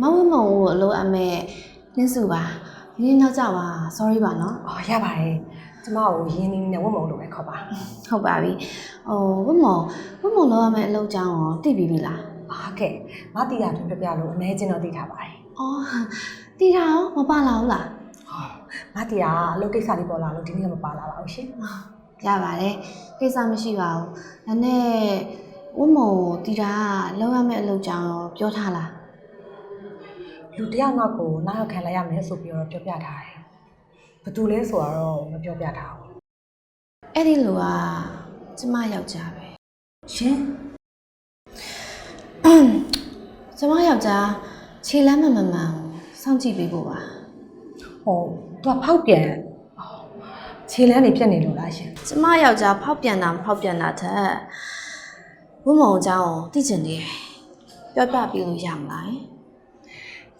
မဝင်းမုံကိုအလိုအပ်မဲ့နှင်းစုပါဒီနေ့နောက်ကြပါ sorry ပါနော်အော်ရပါတယ်ကျမကိုရင်းနှီးနဲ့ဝတ်မုံလို့ပဲခေါ်ပါဟုတ်ပါပြီဟိုဝင်းမုံဝင်းမုံလောက်ရမယ့်အလုပ်ကြောင်းရောသိပြီပြီလားအာကဲငါတီတာတွင်ပြပြလို့အမဲချင်းတော့သိထားပါတယ်အော်တီတာရောမပါလာဘူးလားဟောငါတီတာအလုပ်ကိစ္စလေးပေါ်လာလို့ဒီနေ့ကမပါလာပါဘူးရှင်ရပါတယ်ကိစ္စမရှိပါဘူးဒါနဲ့ဝင်းမုံကိုတီတာကလောက်ရမယ့်အလုပ်ကြောင်းရောပြောထားလား လူတစ်ယောက်နောက်ကိုနောက်ရောက်ခံလိုက်ရမယ်ဆိုပြီးတော့ပြောပြထားတယ်ဘယ်သူလဲဆိုတော့မပြောပြထားဘူးအဲ့ဒီလူကကျမယောက်ျားပဲရှင်ကျမယောက်ျားခြေလမ်းမမှန်မှန်ကိုစောင့်ကြည့်ပေးဖို့ပါဟိုသူကဖောက်ပြန်အော်ခြေလမ်းနေပြတ်နေလို့လားရှင်ကျမယောက်ျားဖောက်ပြန်တာမဖောက်ပြန်တာထက်ဝင်းမုံအကြောင်းကိုသိချင်တယ်ပြောပြပေးလို့ရမလား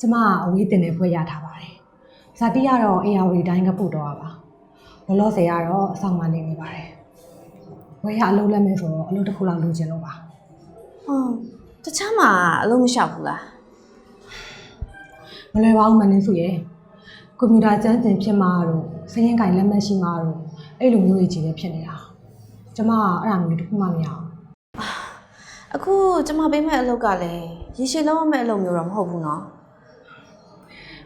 ကျမကအဝေးတင်နေဖွဲ့ရထားပါတယ်ဇာတိကတော့အေယာဝီတိုင်းကပုတ်တော့တာပါလောလောဆယ်ကတော့အဆောင်မနေနေပါတယ်ဝေးရအလုပ်လက်မဲ့ဆိုတော့အလုပ်တစ်ခုလောက်လုပ်ချင်လို့ပါဟုတ်တခြားမှာအလုံးမလျှောက်ဘူးလားမလွယ်ပါဘူးမင်းစုရဲ့ကွန်ပျူတာကျန်းကျင်ဖြစ်မှာတို့စရင်ကင်လက်မှတ်ရှိမှာတို့အဲ့လိုမျိုးတွေကြီးပဲဖြစ်နေတာကျမကအဲ့ဒါမျိုးတစ်ခုမှမရအောင်အခုကျမပေးမဲ့အလုပ်ကလည်းရေရှည်လုံးဝမဲ့အလုပ်မျိုးတော့မဟုတ်ဘူးနော်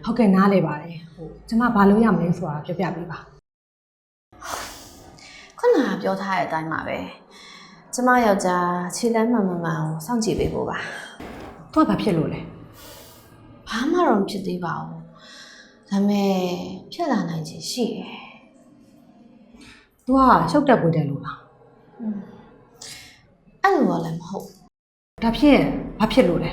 ဟုတ်ကဲ့နားလေပါတယ်ဟိုကျမဘာလုပ်ရမလဲဆိုတာပြောပြပေးပါခုနကပြောထားတဲ့အတိုင်းပါပဲကျမယောက်ျားခြေလမ်းမှန်မှန်မှန်ကိုစောင့်ကြည့်ပေးဖို့ပါသူကဘာဖြစ်လို့လဲဘာမှတော့မဖြစ်သေးပါဘူးဒါပေမဲ့ဖြစ်လာနိုင်ချင်ရှိတယ်သူကရှုပ်တက်ပွေတယ်လို့လားအဲ့လိုတော့လည်းမဟုတ်ဒါဖြင့်ဘာဖြစ်လို့လဲ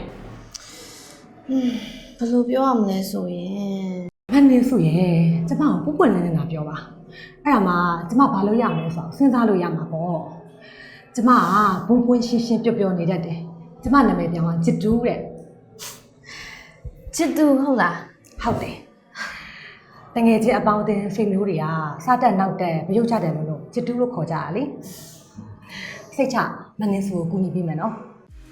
ဘယ်လိုပြောရမလဲဆိုရင်မင်းနေစုရဲ့ကျမကိုပွပွလင်းနေတာပြောပါအဲ့ဒါမှကျမဘာလုပ်ရမလဲဆိုတော့စဉ်းစားလို့ရမှာပေါ့ကျမကဘုံပွင့်ရှင်းရှင်းပြောပြောနေတတ်တယ်ကျမနာမည်ပြောင်းကဂျစ်တူးတဲ့ချစ်သူဟုတ်လားဟုတ်တယ်တငယ်ချင်းအပေါင်းအသင်းဆွေမျိုးတွေကစားတက်နောက်တက်မရုပ်ချတယ်လို့လို့ဂျစ်တူးလို့ခေါ်ကြတာလေစိတ်ချမင်းနေစုကိုကူညီပေးမယ်နော်